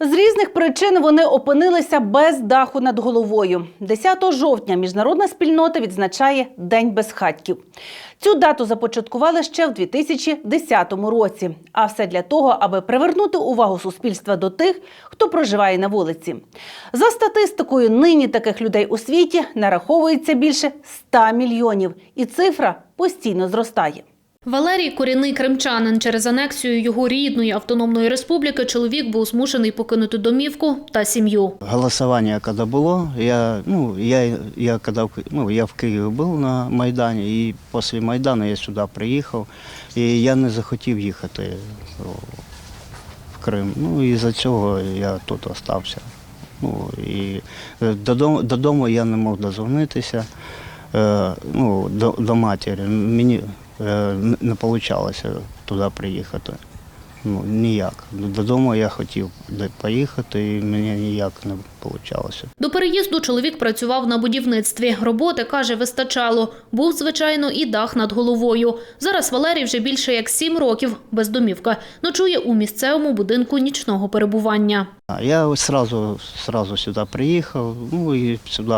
З різних причин вони опинилися без даху над головою. 10 жовтня міжнародна спільнота відзначає День безхатьків. Цю дату започаткували ще в 2010 році. А все для того, аби привернути увагу суспільства до тих, хто проживає на вулиці. За статистикою, нині таких людей у світі нараховується більше 100 мільйонів, і цифра постійно зростає. Валерій корінний кримчанин. Через анексію його рідної автономної республіки чоловік був змушений покинути домівку та сім'ю. Голосование когда было, я, ну, я, я в ну, я в Києві був на Майдані, і після Майдану я сюди приїхав, і я не захотів їхати в Крим. Ну, і за цього я тут остався. Ну, і е, додому, додому я не мог дозвонитися, е, ну, до, до матері. Мені не вийшло туди приїхати. Ну, ніяк. Додому я хотів поїхати, і мені ніяк не вийшло. До переїзду чоловік працював на будівництві. Роботи, каже, вистачало. Був, звичайно, і дах над головою. Зараз Валерій вже більше як сім років без домівка. Ночує у місцевому будинку нічного перебування. Я ось сразу, сразу сюди приїхав, ну і сюди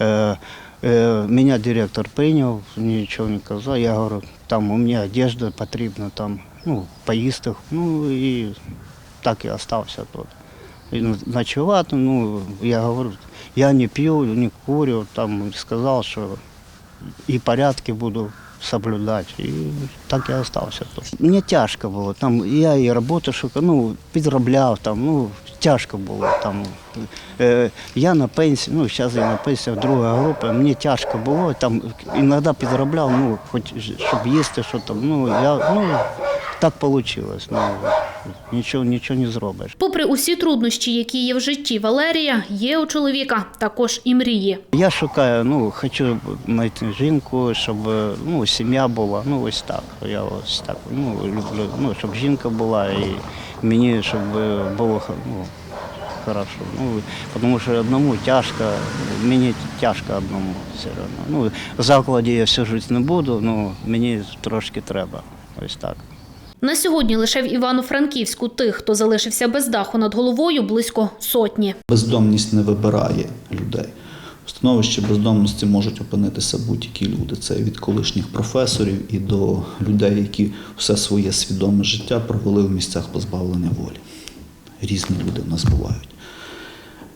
е, е, мене директор прийняв, нічого не казав. Я говорю, там у мене одежда потрібна, там, ну, поїсти, ну і так і залишився тут. Ночувати, ну, я говорю, я не п'ю, не курю, там сказав, що і порядки буду соблюдати. І так я залишився тут. Мені тяжко було. Там я і роботу шукав, ну, підробляв там, ну, тяжко було там. Е, я на пенсії, ну, зараз я на пенсії, друга група, мені тяжко було, там іноді підробляв, ну, хоч щоб їсти, що там, ну, я, ну, так вийшло. Ну, нічого, нічого не зробиш. Попри усі труднощі, які є в житті Валерія, є у чоловіка також і мрії. Я шукаю, ну, хочу знайти жінку, щоб ну, сім'я була, ну ось так. Я ось так ну, люблю, ну, щоб жінка була і мені, щоб було ну, хорошо. Ну, тому що одному тяжко, мені тяжко одному все одно. Ну, в закладі я все жити не буду, ну мені трошки треба. Ось так. На сьогодні лише в Івано-Франківську тих, хто залишився без даху над головою, близько сотні. Бездомність не вибирає людей. В становищі бездомності можуть опинитися будь-які люди. Це від колишніх професорів і до людей, які все своє свідоме життя провели в місцях позбавлення волі. Різні люди в нас бувають.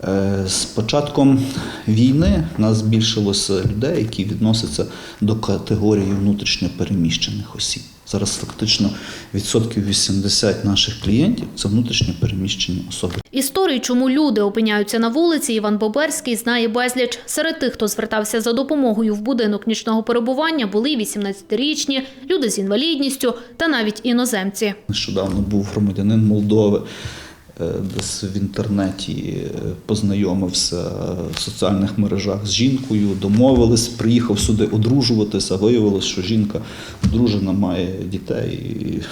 Е, З початком війни нас збільшилося людей, які відносяться до категорії внутрішньо переміщених осіб. Зараз фактично відсотків 80 наших клієнтів це внутрішньо переміщені особи. Історії, чому люди опиняються на вулиці, Іван Боберський знає безліч. Серед тих, хто звертався за допомогою в будинок нічного перебування, були й 18-річні, люди з інвалідністю та навіть іноземці. Нещодавно був громадянин Молдови, десь в інтернеті е, познайомився в соціальних мережах з жінкою, домовились, приїхав сюди одружуватися. Виявилось, що жінка одружена, має дітей. І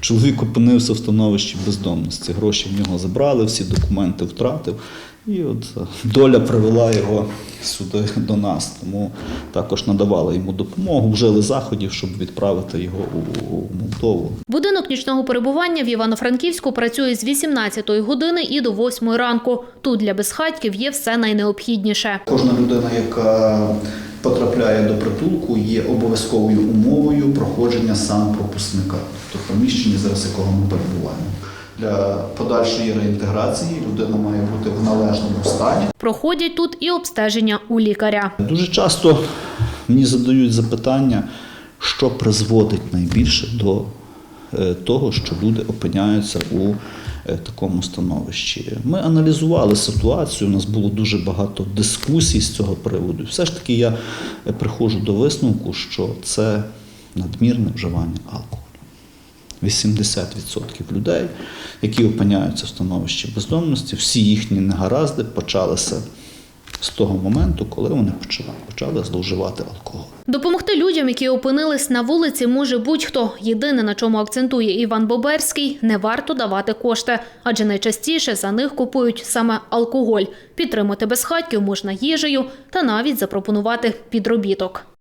чоловік опинився в становищі бездомності. Гроші в нього забрали, всі документи втратив. І от е, доля привела його сюди до нас. Тому також надавали йому допомогу, вжили заходів, щоб відправити його у Молдову. Будинок нічного перебування в Івано-Франківську працює з 18-ї години і до 8 ранку. Тут для безхатьків є все найнеобхідніше. Кожна людина, яка потрапляє до притулку, є обов'язковою умовою проходження санпропускника, тобто поміщення, зараз якого ми перебуваємо. Для подальшої реінтеграції людина має бути в належному стані. Проходять тут і обстеження у лікаря. Дуже часто мені задають запитання, що призводить найбільше до е, того, що люди опиняються у е, такому становищі. Ми аналізували ситуацію, у нас було дуже багато дискусій з цього приводу. Все ж таки я е, приходжу до висновку, що це надмірне вживання алкоголю. 80% людей, які опиняються в становищі бездомності, всі їхні негаразди почалися з того моменту, коли вони почали, почали зловживати алкоголь. Допомогти людям, які опинились на вулиці, може будь-хто. Єдине, на чому акцентує Іван Боберський, не варто давати кошти, адже найчастіше за них купують саме алкоголь. Підтримати безхатьків можна їжею та навіть запропонувати підробіток.